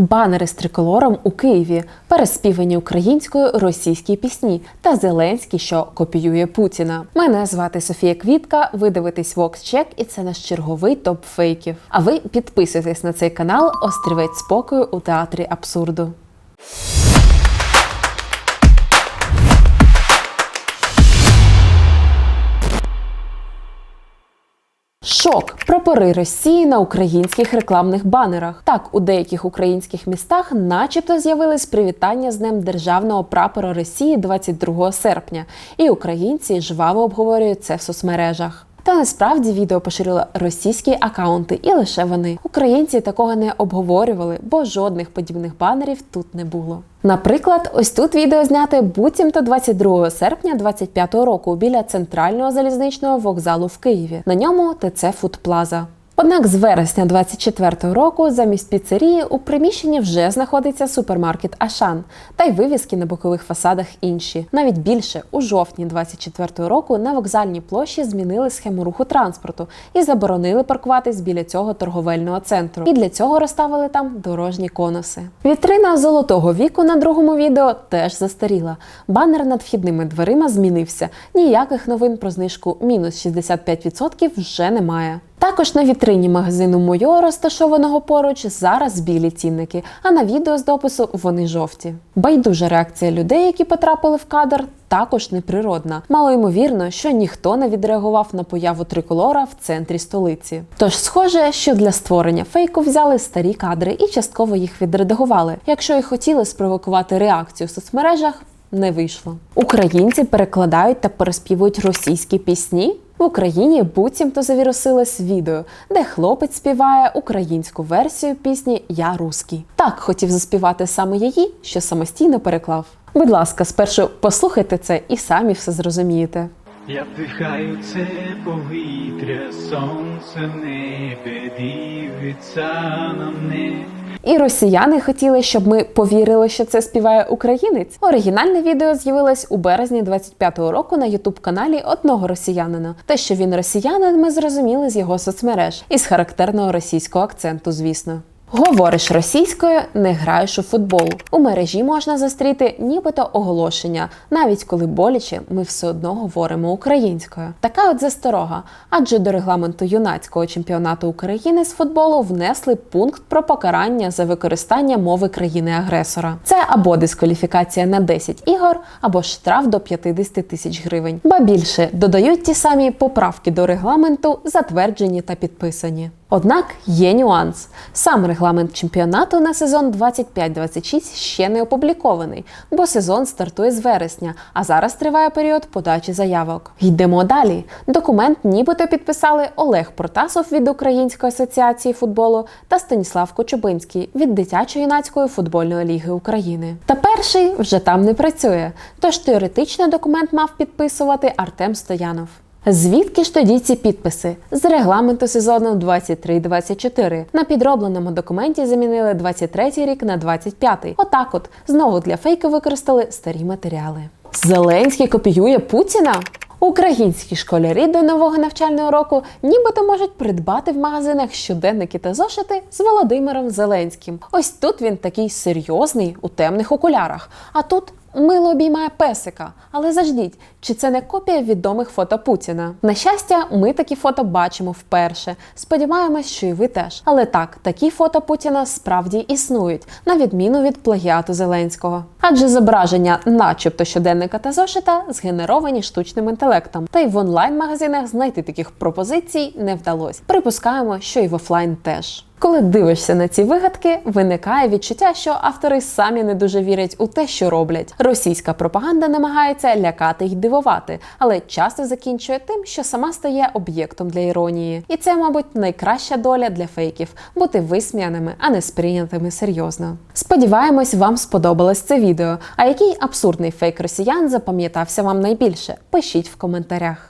банери з триколором у Києві, переспівані українською російські пісні та Зеленський, що копіює Путіна. Мене звати Софія Квітка. Ви дивитесь Vox Check і це наш черговий топ фейків. А ви підписуйтесь на цей канал Острівець спокою у театрі абсурду. Шок прапори Росії на українських рекламних банерах. Так, у деяких українських містах, начебто, з'явились привітання з Днем державного прапора Росії 22 серпня, і українці жваво обговорюють це в соцмережах. Та насправді відео поширили російські акаунти, і лише вони. Українці такого не обговорювали, бо жодних подібних банерів тут не було. Наприклад, ось тут відео зняте буцімто 22 серпня 25 року біля центрального залізничного вокзалу в Києві. На ньому ТЦ Фудплаза. Однак з вересня 24-го року замість піцерії у приміщенні вже знаходиться супермаркет Ашан, та й вивіски на бокових фасадах інші. Навіть більше у жовтні 24-го року на вокзальній площі змінили схему руху транспорту і заборонили паркуватись біля цього торговельного центру. І для цього розставили там дорожні конуси. Вітрина золотого віку на другому відео теж застаріла. Банер над вхідними дверима змінився. Ніяких новин про знижку мінус 65% вже немає. Також на вітрині магазину Мойо, розташованого поруч, зараз білі цінники, а на відео з допису вони жовті. Байдужа реакція людей, які потрапили в кадр, також неприродна. Мало ймовірно, що ніхто не відреагував на появу триколора в центрі столиці. Тож схоже, що для створення фейку взяли старі кадри і частково їх відредагували. Якщо і хотіли спровокувати реакцію в соцмережах, не вийшло. Українці перекладають та переспівують російські пісні. В Україні буцімто завірусилось відео, де хлопець співає українську версію пісні Я русський. Так хотів заспівати саме її, що самостійно переклав. Будь ласка, спершу послухайте це і самі все зрозумієте. Я вдихаю це повітря, сонце в небі дивиться на мене. І росіяни хотіли, щоб ми повірили, що це співає українець. Оригінальне відео з'явилось у березні 25-го року на ютуб-каналі одного росіянина. Те, що він росіянин, ми зрозуміли з його соцмереж із характерного російського акценту, звісно. Говориш російською, не граєш у футбол. У мережі можна зустріти нібито оголошення, навіть коли боляче, ми все одно говоримо українською. Така от засторога, адже до регламенту юнацького чемпіонату України з футболу внесли пункт про покарання за використання мови країни-агресора. Це або дискваліфікація на 10 ігор, або штраф до 50 тисяч гривень. Ба більше додають ті самі поправки до регламенту, затверджені та підписані. Однак є нюанс. Сам регламент чемпіонату на сезон 25-26 ще не опублікований, бо сезон стартує з вересня, а зараз триває період подачі заявок. Йдемо далі. Документ нібито підписали Олег Протасов від Української асоціації футболу та Станіслав Кочубинський від Дитячо-юнацької футбольної ліги України. Та перший вже там не працює, тож теоретично документ мав підписувати Артем Стоянов. Звідки ж тоді ці підписи? З регламенту сезону 23-24. На підробленому документі замінили 23-й рік на 25-й. Отак от знову для фейку використали старі матеріали. Зеленський копіює Путіна? Українські школярі до нового навчального року нібито можуть придбати в магазинах щоденники та зошити з Володимиром Зеленським. Ось тут він такий серйозний у темних окулярах. А тут мило обіймає песика. Але заждіть, чи це не копія відомих фото Путіна? На щастя, ми такі фото бачимо вперше. Сподіваємось, що і ви теж. Але так, такі фото Путіна справді існують, на відміну від плагіату Зеленського. Адже зображення, начебто щоденника та зошита, згенеровані штучним інтелектом. Та й в онлайн-магазинах знайти таких пропозицій не вдалося. Припускаємо, що і в офлайн теж. Коли дивишся на ці вигадки, виникає відчуття, що автори самі не дуже вірять у те, що роблять. Російська пропаганда намагається лякати й дивувати, але часто закінчує тим, що сама стає об'єктом для іронії. І це, мабуть, найкраща доля для фейків бути висміяними, а не сприйнятими серйозно. Сподіваємось, вам сподобалось це відео. А який абсурдний фейк росіян запам'ятався вам найбільше? Пишіть в коментарях.